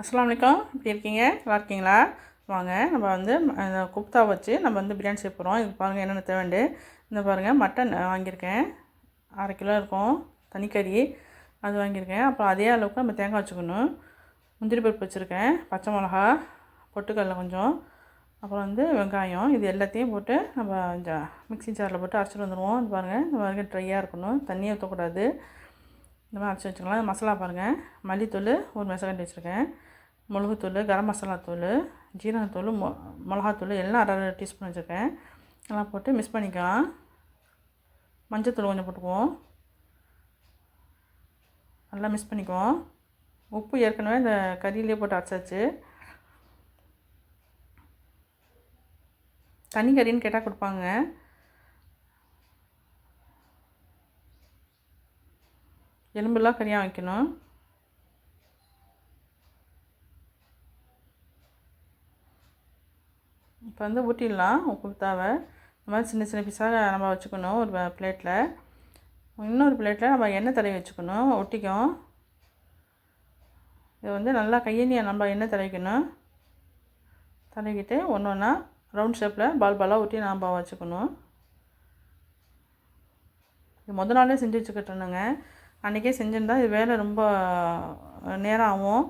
அஸ்லாம் வலைக்கம் எப்படி இருக்கீங்க? நல்லா இருக்கீங்களா? வாங்க நம்ம வந்து இந்த குப்தா வச்சு நம்ம வந்து பிரியாணி செய்ய போகிறோம் இது பாருங்கள் என்னென்ன தேவைண்டு. இந்த பாருங்கள் மட்டன் வாங்கியிருக்கேன். அரை கிலோ இருக்கும். தனிக்கறி அது வாங்கியிருக்கேன். அப்புறம் அதே அளவுக்கு நம்ம தேங்காய் வச்சுக்கணும். முந்திரி பருப்பு வச்சுருக்கேன். பச்சை மிளகா பொட்டுக்கடலை கொஞ்சம். அப்புறம் வந்து வெங்காயம் இது எல்லாத்தையும் போட்டு நம்ம ஜா மிக்ஸி ஜாரில் போட்டு அரைச்சிட்டு வந்துடுவோம். இது பாருங்கள் இந்த மாதிரி ட்ரையாக இருக்கணும். தண்ணியை ஊற்றக்கூடாது இந்த மாதிரி அரைச்சி வச்சுக்கலாம். மசாலா பாருங்கள் மல்லித்தூள் ஒரு மெசகண்டி வச்சுருக்கேன். மிளகுத்தூள் கரம் மசாலாத்தூள் ஜீரகத்தூள் மொ மிளகாத்தூள் எல்லாம் அரை அரை டீஸ்பூன் வச்சுருக்கேன். எல்லாம் போட்டு மிக்ஸ் பண்ணிக்கலாம். மஞ்சத்தூள் கொஞ்சம் போட்டுக்குவோம். நல்லா மிக்ஸ் பண்ணிக்குவோம். உப்பு ஏற்கனவே இந்த கறியிலே போட்டு அரைச்சாச்சு. தனி கறின்னு கேட்டால் கொடுப்பாங்க. எலும்பெல்லாம் கறியாக வைக்கணும். இப்போ வந்து ஊட்டிடலாம் குப்தாவை இந்த மாதிரி சின்ன சின்ன பீஸாக நம்ம வச்சுக்கணும் ஒரு பிளேட்டில் இன்னொரு பிளேட்டில் நம்ம எண்ணெய் தடவி வச்சுக்கணும் ஒட்டிக்கும். இது வந்து நல்லா கையெண்ணியை நம்ம எண்ணெய் தடவிக்கணும். தடவிக்கிட்டு ஒன்று ஒன்றா ரவுண்ட் ஷேப்பில் பால் பாலாக ஊட்டி நாம் வச்சுக்கணும். இது முத நாளே செஞ்சு வச்சுக்கிட்டோனுங்க அன்றைக்கே செஞ்சுருந்தா இது வேலை ரொம்ப நேரம் ஆகும்.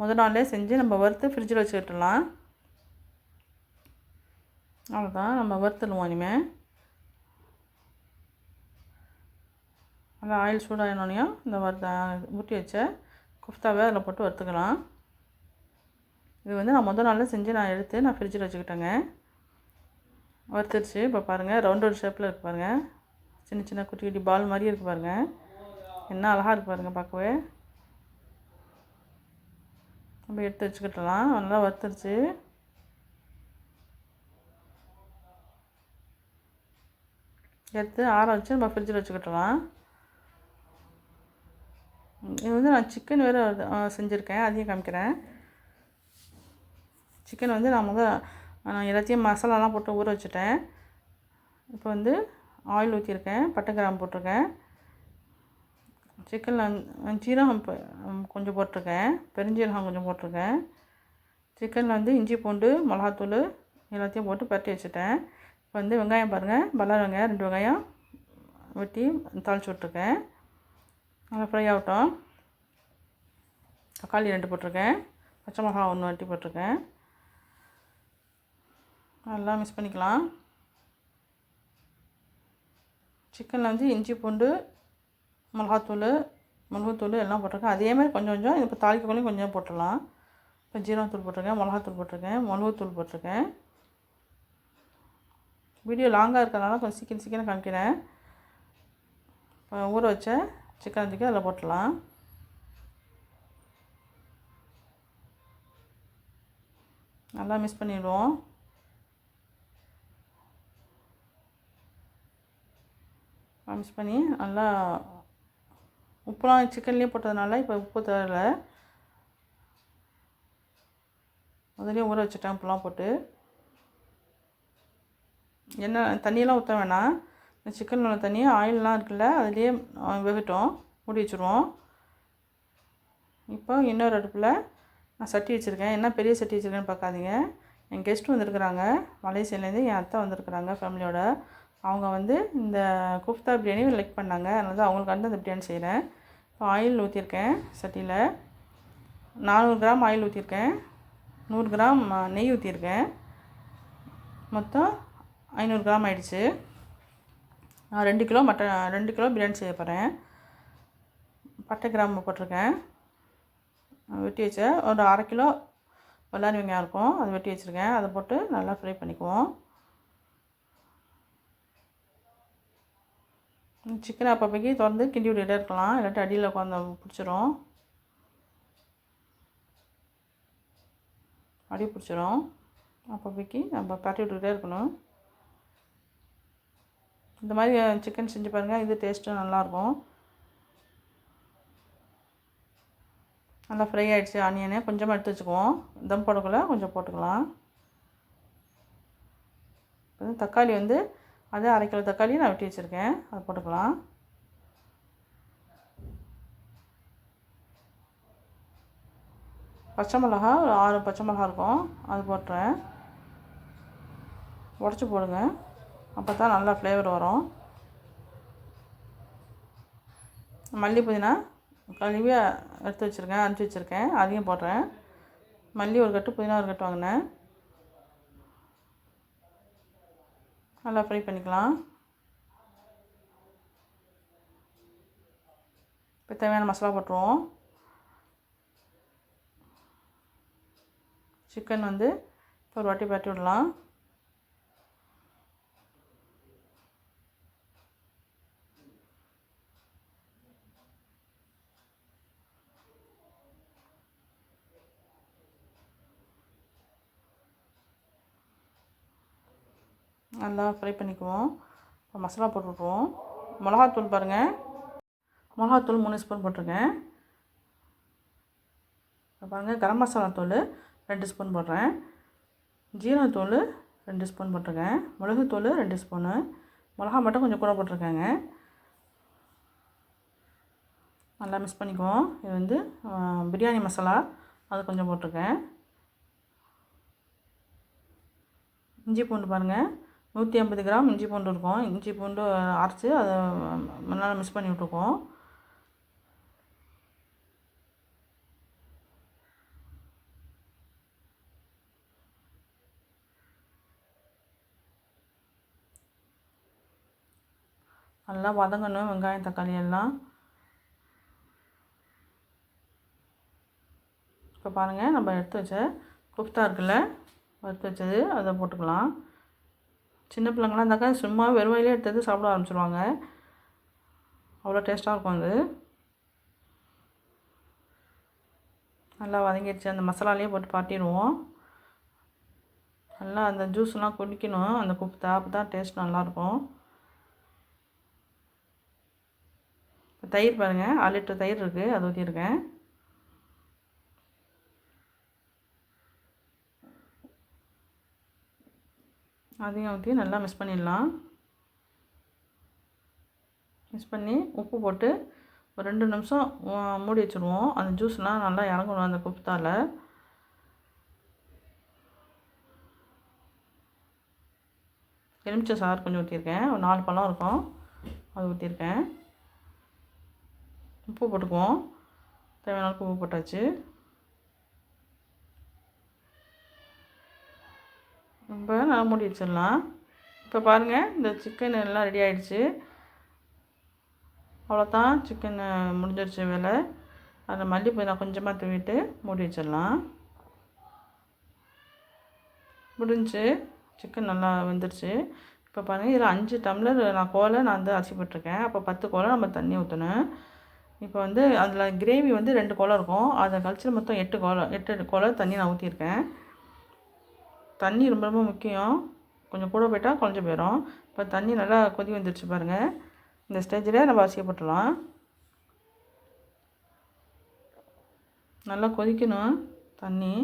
முத நாளே செஞ்சு நம்ம வறுத்து ஃப்ரிட்ஜில் வச்சுக்கிட்டலாம் அவ்வளோதான் நம்ம வறுத்துடுவோம் இனிமேல் அந்த ஆயில் சூடாகினோனையும் இந்த வறுத்த ஊட்டி வச்ச குஃப்தாவை அதில் போட்டு வறுத்துக்கலாம். இது வந்து நான் முதல் நாளில் செஞ்சு நான் எடுத்து நான் ஃப்ரிட்ஜில் வச்சுக்கிட்டேங்க. வறுத்துருச்சு. இப்போ பாருங்கள் ரவுண்ட் ரவுண்ட் ஷேப்பில் இருக்குது பாருங்கள் சின்ன சின்ன குட்டி குட்டி பால் மாதிரி இருக்குது பாருங்கள் என்ன அழகாக இருக்குது பாருங்கள் பார்க்கவே. நம்ம எடுத்து வச்சுக்கிட்டலாம். நல்லா வறுத்துருச்சு. எடுத்து ஆற வச்சு நம்ம ஃப்ரிட்ஜில் வச்சுக்கிட்டலாம். இது வந்து நான் சிக்கன் வேறு செஞ்சுருக்கேன். அதையும் காமிக்கிறேன். சிக்கன் வந்து நான் முதல் நான் எல்லாத்தையும் மசாலாலாம் போட்டு ஊற வச்சுட்டேன். இப்போ வந்து ஆயில் ஊற்றிருக்கேன் பட்டை கிராம்பு போட்டிருக்கேன். சிக்கனில் ஜீரகம் கொஞ்சம் போட்டிருக்கேன். பெருஞ்சீரகம் கொஞ்சம் போட்டிருக்கேன். சிக்கனில் வந்து இஞ்சி பூண்டு மிளகாத்தூள் எல்லாத்தையும் போட்டு பரட்டி வச்சுட்டேன். இப்போ வந்து வெங்காயம் பாருங்கள் பல்லார் வெங்காயம் ரெண்டு வெங்காயம் வெட்டி தாளிச்சு விட்ருக்கேன் நல்லா ஃப்ரை ஆகட்டும். தக்காளி ரெண்டு போட்டிருக்கேன். பச்சை மிளகா ஒன்று வெட்டி போட்டிருக்கேன். நல்லா மிக்ஸ் பண்ணிக்கலாம். சிக்கனில் வந்து இஞ்சி பூண்டு மிளகாத்தூள் மிளகுத்தூள் எல்லாம் போட்டிருக்கேன். அதே மாதிரி கொஞ்சம் கொஞ்சம் இப்போ தாளிக்கக்குள்ளேயும் கொஞ்சம் போட்டுடலாம். இப்போ ஜீரகத்தூள் போட்டிருக்கேன் மிளகாத்தூள் போட்டிருக்கேன் மிளகுத்தூள் போட்டிருக்கேன். வீடியோ லாங்காக இருக்கிறதுனால கொஞ்சம் சீக்கிரம் சீக்கிரம் காமிக்கிறேன். ஊற வச்ச சிக்கன் தூக்கி அதில் போட்டுடலாம். நல்லா மிக்ஸ் பண்ணிவிடுவோம் மிக்ஸ் பண்ணி நல்லா உப்புலாம் சிக்கன்லேயும் போட்டதுனால இப்போ உப்பு தேவையில்ல. முதலே ஊற வச்சுட்டேன் உப்புலாம் போட்டு. எண்ணெய் தண்ணியெல்லாம் ஊற்ற வேணாம். இந்த சிக்கன் உள்ள தண்ணி ஆயிலெலாம் இருக்குல்ல அதுலேயே வெகட்டும். மூடி வச்சுருவோம். இப்போ இன்னொரு அடுப்பில் நான் சட்டி வச்சுருக்கேன். என்ன பெரிய சட்டி வச்சுருக்கேன்னு பார்க்காதீங்க. என் கெஸ்ட்டு வந்திருக்குறாங்க. மலேசியாலேருந்து என் அத்தை வந்திருக்குறாங்க ஃபேமிலியோட அவங்க வந்து இந்த குஃப்தா பிரியாணி லைக் பண்ணாங்க. அதனால தான் அவங்களுக்கு வந்து அந்த பிரியாணி செய்கிறேன் இப்போ ஆயில் ஊற்றிருக்கேன் சட்டியில். நானூறு கிராம் ஆயில் ஊற்றிருக்கேன் நூறு கிராம் நெய் ஊற்றிருக்கேன் மொத்தம் ஐநூறு கிராம் ஆயிடுச்சு. நான் ரெண்டு கிலோ மட்டன் ரெண்டு கிலோ பிரியாணி செய்ய போகிறேன் பட்டை கிராம்பு போட்டிருக்கேன். வெட்டி வச்ச ஒரு அரை கிலோ பல்லாரி வெங்காயம் இருக்கும். அதை வெட்டி வச்சுருக்கேன். அதை போட்டு நல்லா ஃப்ரை பண்ணிக்குவோம். சிக்கனை அப்பப்போக்கி திறந்து கிண்டி விட்டுகிட்டே இருக்கலாம். இல்லாட்டி அடியில் உட்காந்து பிடிச்சிரும். அடி பிடிச்சிரும். அப்பப்போக்கி நம்ம பரட்டி விட்டுக்கிட்டே இருக்கணும். இந்த மாதிரி சிக்கன் செஞ்சு பாருங்கள் இது டேஸ்ட்டும் நல்லாயிருக்கும் நல்லா ஃப்ரை ஆகிடுச்சு ஆனியனே கொஞ்சமாக எடுத்து வச்சுக்குவோம். தம் போடக்குள்ள கொஞ்சம் போட்டுக்கலாம். இப்போ தக்காளி வந்து அதே அரை கிலோ தக்காளி நான் வெட்டி வச்சுருக்கேன். அதை போட்டுக்கலாம். பச்சை மிளகா ஒரு ஆறு பச்சை மிளகா இருக்கும். அது போட்டுறேன். உடச்சி போடுங்க. அப்போ தான் நல்லா ஃப்ளேவர் வரும். மல்லி புதினா கழுவி எடுத்து வச்சுருக்கேன் அனுப்பிச்சி வச்சுருக்கேன். அதையும் போடுறேன். மல்லி ஒரு கட்டு புதினா ஒரு கட்டு வாங்கினேன். நல்லா ஃப்ரை பண்ணிக்கலாம். இப்போ தேவையான மசாலா போட்டுருவோம். சிக்கன் வந்து இப்போ ஒரு வாட்டி பரட்டி விடலாம். நல்லா ஃப்ரை பண்ணிக்குவோம். இப்போ மசாலா போட்டுவிட்ருவோம் மிளகாத்தூள் பாருங்கள் மிளகாத்தூள் மூணு ஸ்பூன் போட்டிருக்கேன். பாருங்கள் கரம் மசாலா தூள் ரெண்டு ஸ்பூன் போடுறேன். ஜீரகத்தூள் ரெண்டு ஸ்பூன் போட்டிருக்கேன். மிளகுத்தூள் ரெண்டு ஸ்பூனு மிளகா மட்டும் கொஞ்சம் கூட போட்டிருக்கேங்க. நல்லா மிக்ஸ் பண்ணிக்குவோம். இது வந்து பிரியாணி மசாலா. அது கொஞ்சம் போட்டிருக்கேன். இஞ்சி பூண்டு பாருங்கள் நூற்றி ஐம்பது கிராம் இஞ்சி பூண்டு இருக்கும். இஞ்சி பூண்டு அரைச்சி அதை முன்னால் மிக்ஸ் பண்ணி விட்ருக்கோம் நல்லா வதங்கணும் வெங்காயம் தக்காளி எல்லாம். இப்போ பாருங்கள் நம்ம எடுத்து வச்ச குப்தா இருக்குல்ல வறுத்து வச்சது அதை போட்டுக்கலாம். சின்ன பிள்ளைங்களாம் இருந்தாக்கா சும்மா வெறும் வயலே எடுத்து சாப்பிட ஆரம்பிச்சிருவாங்க. அவ்வளோ டேஸ்ட்டாக இருக்கும் அது. நல்லா வதங்கிடுச்சு. அந்த மசாலாலேயே போட்டு பாட்டிடுவோம். நல்லா அந்த ஜூஸ்லாம் குடிக்கணும். அந்த குப்தா அப்போ தான் டேஸ்ட் நல்லாயிருக்கும். தயிர் பாருங்கள் ஆறு லிட்டர் தயிர் இருக்குது அது ஊற்றிருக்கேன் அதையும் ஊற்றி நல்லா மிக்ஸ் பண்ணிடலாம். மிக்ஸ் பண்ணி உப்பு போட்டு ஒரு ரெண்டு நிமிஷம் மூடி வச்சுருவோம். அந்த ஜூஸ்லாம் நல்லா இறங்கணும் அந்த குப்தாவில் எலுமிச்சை சாறு கொஞ்சம் ஊற்றிருக்கேன் ஒரு நாலு பழம் இருக்கும். அது ஊற்றிருக்கேன் உப்பு போட்டுக்குவோம். தேவையான உப்பு போட்டாச்சு. ரொம்ப நல்லா மூடி வச்சிடலாம் இப்போ பாருங்கள் இந்த சிக்கன் எல்லாம் ரெடி ஆகிடுச்சு அவ்வளோதான் சிக்கன் முடிஞ்சிருச்சு வேலை. அதில் மல்லிப்பூ நான் கொஞ்சமாக தூவிட்டு மூடி வச்சிடலாம். முடிஞ்சு சிக்கன் நல்லா வெந்துருச்சு. இப்போ பாருங்கள் இதில் அஞ்சு டம்ளர் நான் கோலை நான் வந்து அரிசி போட்டிருக்கேன். அப்போ பத்து கோலை நம்ம தண்ணி ஊற்றணும் இப்போ வந்து அதில் கிரேவி வந்து ரெண்டு கோலம் இருக்கும். அதை கழிச்சு மொத்தம் எட்டு கோலம் எட்டு கோலம் தண்ணி நான் ஊற்றிருக்கேன் தண்ணி ரொம்ப ரொம்ப முக்கியம். கொஞ்சம் கூட போயிட்டால் குழஞ்சி போயிடும் இப்போ தண்ணி நல்லா கொதி வந்துருச்சு பாருங்கள் இந்த ஸ்டேஜில் நம்ம அரிசியை போட்டுடலாம். நல்லா கொதிக்கணும் தண்ணி.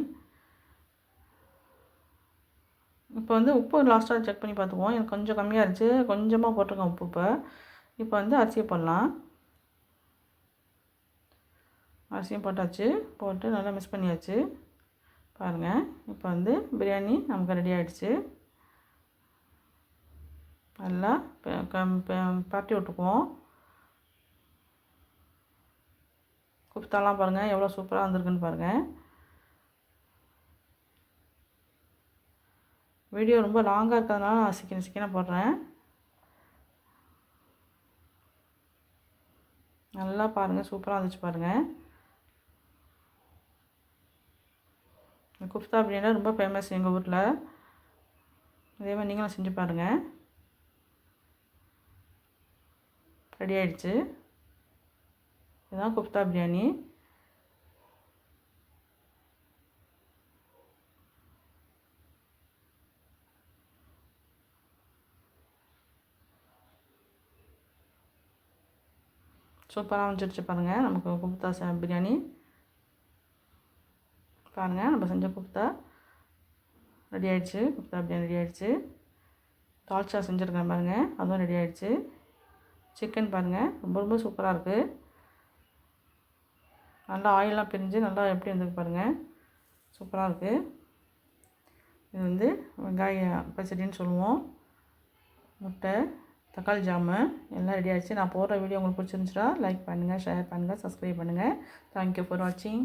இப்போ வந்து உப்பு லாஸ்ட்டாக செக் பண்ணி பார்த்துக்குவோம். எனக்கு கொஞ்சம் கம்மியாக இருந்துச்சு. கொஞ்சமாக போட்டிருக்கேன் உப்பு இப்போ. இப்போ வந்து அரிசியை போடலாம். அரிசியும் போட்டாச்சு. போட்டு நல்லா மிக்ஸ் பண்ணியாச்சு. பாருங்கள் இப்போ வந்து பிரியாணி நமக்கு ரெடி ஆகிடுச்சு நல்லா பரட்டி விட்டுக்குவோம். குப்தாலாம் பாருங்கள் எவ்வளோ சூப்பராக வந்திருக்குன்னு பாருங்கள் வீடியோ ரொம்ப லாங்காக இருக்கிறதுனால நான் சிக்கன சிக்கன போடுறேன். நல்லா பாருங்கள் சூப்பராக வந்துச்சு பாருங்கள் குஃப்தா பிரியாணி ரொம்ப ஃபேமஸ் எங்கள் ஊரில். இதே மாதிரி நீங்களும் செஞ்சு பாருங்கள் ரெடி ஆகிடுச்சு இதுதான் குஃப்தா பிரியாணி. சூப்பராக வந்துடுச்சு பாருங்கள் நமக்கு குப்தா பிரியாணி. பாருங்கள் நம்ம செஞ்ச குப்தா ரெடி ஆகிடுச்சு குப்தா பிரியாணி ரெடி ஆகிடுச்சு தால்ச்சா செஞ்சுருக்கேன் பாருங்கள் அதுவும் ரெடி ஆகிடுச்சு சிக்கன் பாருங்கள் ரொம்ப ரொம்ப சூப்பராக இருக்குது நல்லா ஆயிலெலாம் பிரிஞ்சு நல்லா எப்படி இருந்தது பாருங்கள் சூப்பராக இருக்குது இது வந்து வெங்காய பச்சடின்னு சொல்லுவோம். முட்டை தக்காளி ஜாமு எல்லாம் ரெடி ஆகிடுச்சு நான் போடுற வீடியோ உங்களுக்கு பிடிச்சிருந்துச்சுன்னா லைக் பண்ணுங்கள் ஷேர் பண்ணுங்கள் சப்ஸ்கிரைப் பண்ணுங்கள் தேங்க்யூ ஃபார் வாட்சிங்